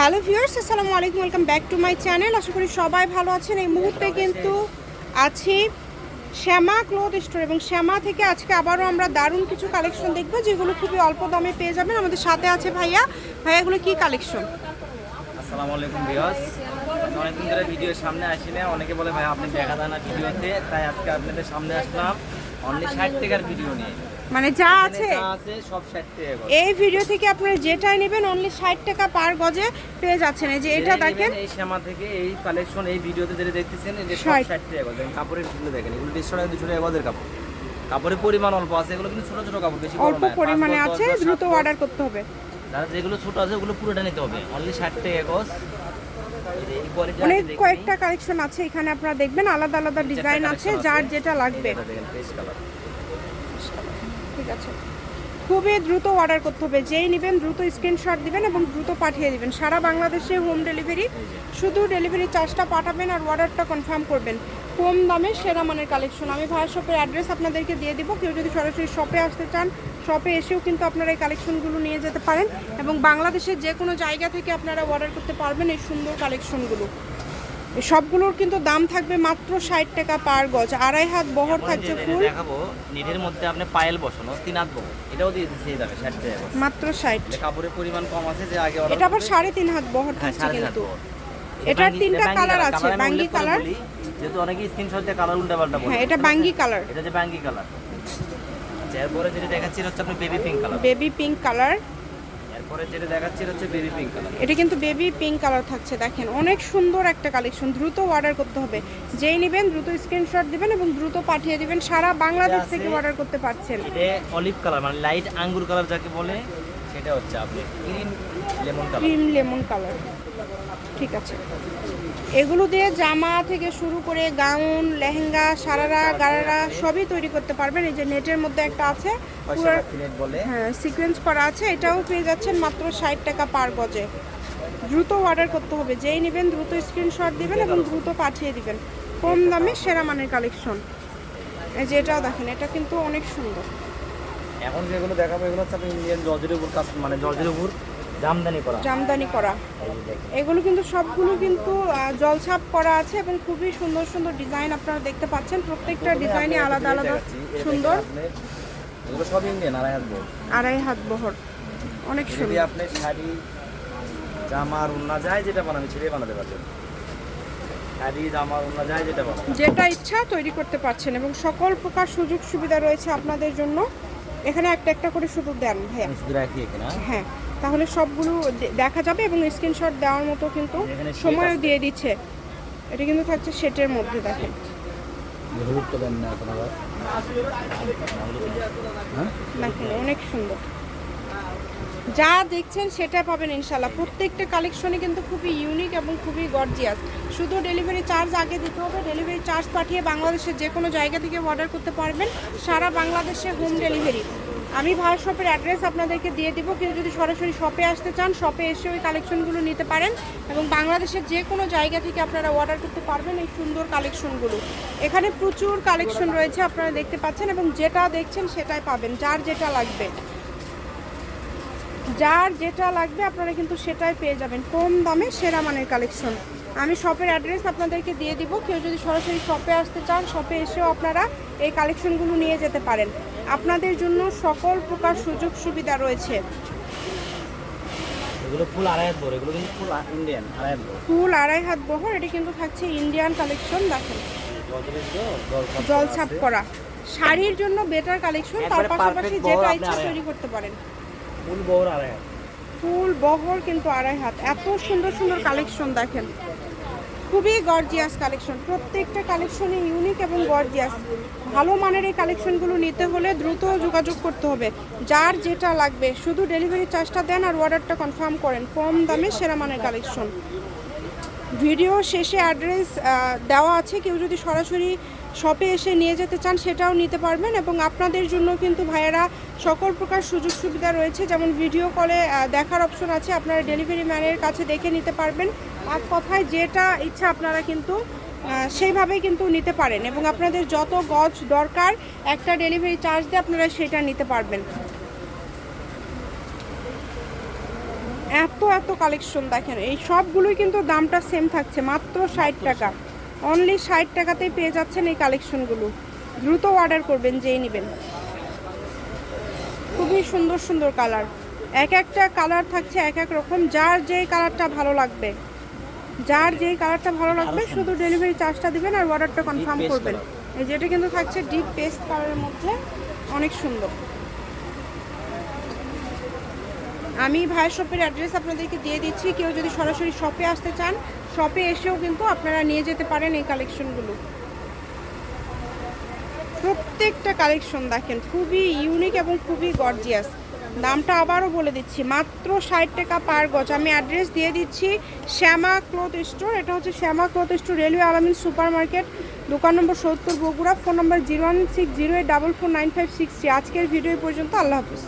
Hello viewers আসসালামু আলাইকুম welcome back to my channel. আশা করি সবাই ভালো আছেন। এই মুহূর্তে কিন্তু আছি শ্যামা ক্লোথ স্টোর এবং শ্যামা থেকে আজকে আবারও আমরা দারুণ কিছু কালেকশন দেখব যেগুলো খুবই অল্প দামে পেয়ে যাবেন। আমাদের সাথে আছে ভাইয়া। ভাইয়া এগুলো কি কালেকশন? আসসালামু আলাইকুম বিয়স অনেকদিন ধরে ভিডিওর সামনে আসি না অনেকে বলে ভাই আপনি দেখা দেন না ভিডিওতে। তাই আজকে আপনাদের সামনে আসলাম। অনলি ষাট টাকার ভিডিও নিয়ে। মানে যা আছে সব ষাট টাকা এই ভিডিও থেকে আপনারা যেটাই নেবেন অনলি ষাট টাকা পার গজে পেয়ে যাচ্ছেন। এই যে এটা দেখেন এই শ্যামা থেকে এই কালেকশন এই ভিডিওতে যেটা দেখতেছেন এই যে সব 60 ষাট টাকা কাপড়েরগুলো দেখেন এগুলো দেড়শো টাকা দুশো টাকা গজের কাপড়। কাপড়ের পরিমাণ অল্প আছে এগুলো কিন্তু ছোট ছোট কাপড় বেশি অল্প পরিমাণে আছে দ্রুত অর্ডার করতে হবে। যারা যেগুলো ছোট আছে ওগুলো পুরোটা নিতে হবে। অনলি ষাট টাকা গজ অনেক কয়েকটা কালেকশন আছে এখানে আপনারা দেখবেন আলাদা আলাদা ডিজাইন আছে যার যেটা লাগবে। ঠিক আছে। খুবই দ্রুত অর্ডার করতে হবে। যেই নেবেন দ্রুত স্ক্রিনশট দিবেন এবং দ্রুত পাঠিয়ে দিবেন। সারা বাংলাদেশে হোম ডেলিভারি শুধু ডেলিভারি চার্জটা পাঠাবেন আর অর্ডারটা কনফার্ম করবেন। কম দামে সেরা মানের কালেকশন আমি ভাইয়ের শপের অ্যাড্রেস আপনাদেরকে দিয়ে দিব। কেউ যদি সরাসরি শপে আসতে চান শপে এসেও কিন্তু আপনারা এই কালেকশনগুলো নিয়ে যেতে পারেন এবং বাংলাদেশের যে কোনো জায়গা থেকে আপনারা অর্ডার করতে পারবেন এই সুন্দর কালেকশনগুলো সবগুলোর কিন্তু দাম থাকবে মাত্র ষাট টাকা পার গজ। আড়াই হাত বহর থাকছে ফুল দেখাবো নিটের মধ্যে আপনি পায়েল বসানো তিন হাত বহর। এটাও দিয়ে দিচ্ছে এই দামে ষাট টাকা মাত্র ষাট। এটা কাপড়ের পরিমাণ কম আছে যে আগে এটা আবার সাড়ে তিন হাত বহর হ্যাঁ, থাকছে কিন্তু। এটার তিনটা কালার আছে, বাঙ্গি। বলি, যেহেতু অনেকে স্ক্রিনশট দিয়ে কালার উল্টা পাল্টা বলে। হ্যাঁ এটা বাঙ্গি কালার এটা যে বাঙ্গি কালার এরপরে যেটা দেখাচ্ছি হচ্ছে আপনি baby pink colour baby pink colour এরপরে যেটা দেখাচ্ছি হচ্ছে বেবি পিঙ্ক কালার এটা কিন্তু বেবি পিঙ্ক কালার থাকছে দেখেন। অনেক সুন্দর একটা কালেকশন দ্রুত অর্ডার করতে হবে। যেই নেবেন দ্রুত স্ক্রিনশট দিবেন এবং দ্রুত পাঠিয়ে দিবেন। সারা বাংলাদেশ থেকে অর্ডার করতে পারছেন। এটা অলিভ কালার মানে লাইট আঙ্গুর কালার যাকে বলে সেটা হচ্ছে আপনি green lemon colour cream lemon colour ঠিক আছে। এগুলো দিয়ে জামা থেকে শুরু করে গাউন লেহেঙ্গা সারারা গারারা সবই তৈরি করতে পারবেন। এই যে নেটের মধ্যে একটা আছে হ্যাঁ সিকোয়েন্স করা আছে। এটাও পেয়ে যাচ্ছেন মাত্র ষাট টাকা পার গজে। দ্রুত অর্ডার করতে হবে। যেই নেবেন দ্রুত স্ক্রিনশট দিবেন এবং দ্রুত পাঠিয়ে দিবেন। কম দামে সেরা মানের কালেকশন এই যে এটাও দেখেন এটা কিন্তু অনেক সুন্দর। এখন যেগুলো দেখাবো এগুলো হচ্ছে আপনি ইন্ডিয়ান জর্জের উপর কাজ মানে জর্জের উপর জামদানি করা। জামদানি করা। এগুলো কিন্তু সবগুলো কিন্তু জলছাপ করা আছে এবং খুবই সুন্দর সুন্দর ডিজাইন আপনারা দেখতে পাচ্ছেন। প্রত্যেকটা ডিজাইনই আলাদা আলাদা সুন্দর। আপনি, এগুলো সব ইন্ডিয়ান আড়াই হাত বড় আড়াই হাত বহর। অনেক সুন্দর। আপনি শাড়ি জামা আর উন্না যায় যেটা বানাবে সেটাই বানাতে পারবেন যেটা ইচ্ছা তৈরি করতে পারছেন এবং সকল প্রকার সুযোগ সুবিধা রয়েছে আপনাদের জন্য। এখানে একটা একটা করে শুধু দেন ভাইয়া। এখানে হ্যাঁ? তাহলে সবগুলো দেখা যাবে এবং স্ক্রিনশট দেওয়ার মতো কিন্তু সময়ও দিয়ে দিচ্ছে। এটা কিন্তু থাকছে সেটের মধ্যে দেখেন। হ্যাঁ? দেখেন অনেক সুন্দর। যা দেখছেন সেটা পাবেন ইনশাল্লাহ প্রত্যেকটা কালেকশনে কিন্তু খুবই ইউনিক এবং খুবই গর্জিয়াস শুধু ডেলিভারি চার্জ আগে দিতে হবে। ডেলিভারি চার্জ পাঠিয়ে বাংলাদেশের যে কোনো জায়গা থেকে অর্ডার করতে পারবেন। সারা বাংলাদেশে হোম ডেলিভারি আমি ভাইয়ের শপের অ্যাড্রেস আপনাদেরকে দিয়ে দিব। কেউ যদি সরাসরি শপে আসতে চান শপে এসে ওই কালেকশনগুলো নিতে পারেন এবং বাংলাদেশের যে কোনো জায়গা থেকে আপনারা অর্ডার করতে পারবেন এই সুন্দর কালেকশনগুলো এখানে প্রচুর কালেকশন রয়েছে, আপনারা দেখতে পাচ্ছেন এবং যেটা দেখছেন সেটাই পাবেন, যার যেটা লাগবে। যার যেটা লাগবে আপনারা কিন্তু সেটাই পেয়ে যাবেন, কম দামে সেরা মানের কালেকশন আমি শপের অ্যাড্রেস আপনাদেরকে দিয়ে দিব, কেউ যদি সরাসরি শপে আসতে চান শপে এসেও আপনারা এই কালেকশনগুলো নিয়ে যেতে পারেন। আপনাদের জন্য সকল প্রকার সুযোগ সুবিধা রয়েছে। এগুলো ফুল আড়াই হাত বড় এগুলো কিন্তু ফুল ইন্ডিয়ান আড়াই হাত বড়। ফুল আড়াই হাত বহর এটি কিন্তু থাকছে ইন্ডিয়ান কালেকশন দেখেন। জল ছাপ করা শাড়ির জন্য বেটার কালেকশন তার পাশাপাশি যেটা ইচ্ছা তৈরি করতে পারেন। ফুল বড় আড়াই হাত। ফুল বহর কিন্তু আড়াই হাত। এত সুন্দর সুন্দর কালেকশন দেখেন। খুবই গর্জিয়াস কালেকশন প্রত্যেকটা কালেকশনই ইউনিক এবং গর্জিয়াস ভালো মানের এই কালেকশনগুলো নিতে হলে দ্রুত যোগাযোগ করতে হবে। যার যেটা লাগবে, শুধু ডেলিভারি চার্জটা দেন আর অর্ডারটা কনফার্ম করেন। কম দামে সেরা মানের কালেকশন ভিডিও শেষে অ্যাড্রেস দেওয়া আছে। কেউ যদি সরাসরি শপে এসে নিয়ে যেতে চান, সেটাও নিতে পারবেন এবং আপনাদের জন্য কিন্তু ভাইয়েরা সকল প্রকার সুযোগ সুবিধা রয়েছে। যেমন ভিডিও কলে দেখার অপশন আছে। আপনারা ডেলিভারি ম্যানের কাছে দেখে নিতে পারবেন। এক কথায় যেটা ইচ্ছা আপনারা কিন্তু সেইভাবেই কিন্তু নিতে পারেন এবং আপনাদের যত গজ দরকার একটা ডেলিভারি চার্জ দিয়ে আপনারা সেটা নিতে পারবেন। এত এত কালেকশন দেখেন এই সবগুলোই কিন্তু দামটা সেম থাকছে মাত্র ষাট টাকা। অনলি ষাট টাকাতেই পেয়ে যাচ্ছেন এই কালেকশনগুলো দ্রুত অর্ডার করবেন যেই নেবেন। খুবই সুন্দর সুন্দর কালার এক একটা কালার থাকছে এক এক রকম যার যেই কালারটা ভালো লাগবে। যার যেই কালারটা ভালো লাগবে শুধু ডেলিভারি চার্জটা দিবেন আর অর্ডারটা কনফার্ম করবেন। এই যেটা কিন্তু থাকছে ডিপ পেস্ট কালারের মধ্যে অনেক সুন্দর। আমি ভাই শপের অ্যাড্রেস আপনাদেরকে দিয়ে দিচ্ছি কেউ যদি সরাসরি শপে আসতে চান শপে এসেও কিন্তু আপনারা নিয়ে যেতে পারেন এই কালেকশনগুলো প্রত্যেকটা কালেকশন দেখেন খুবই ইউনিক এবং খুবই গর্জিয়াস দামটা আবারও বলে দিচ্ছি, মাত্র ষাট টাকা পার গজ। আমি অ্যাড্রেস দিয়ে দিচ্ছি, শ্যামা ক্লথ স্টোর, এটা হচ্ছে Shyama cloth store, railway Alamin super market দোকান নম্বর সত্তর Bogura, phone number zero one six zero eight double four nine five six আজকের ভিডিও পর্যন্ত, আল্লাহ হাফিজ।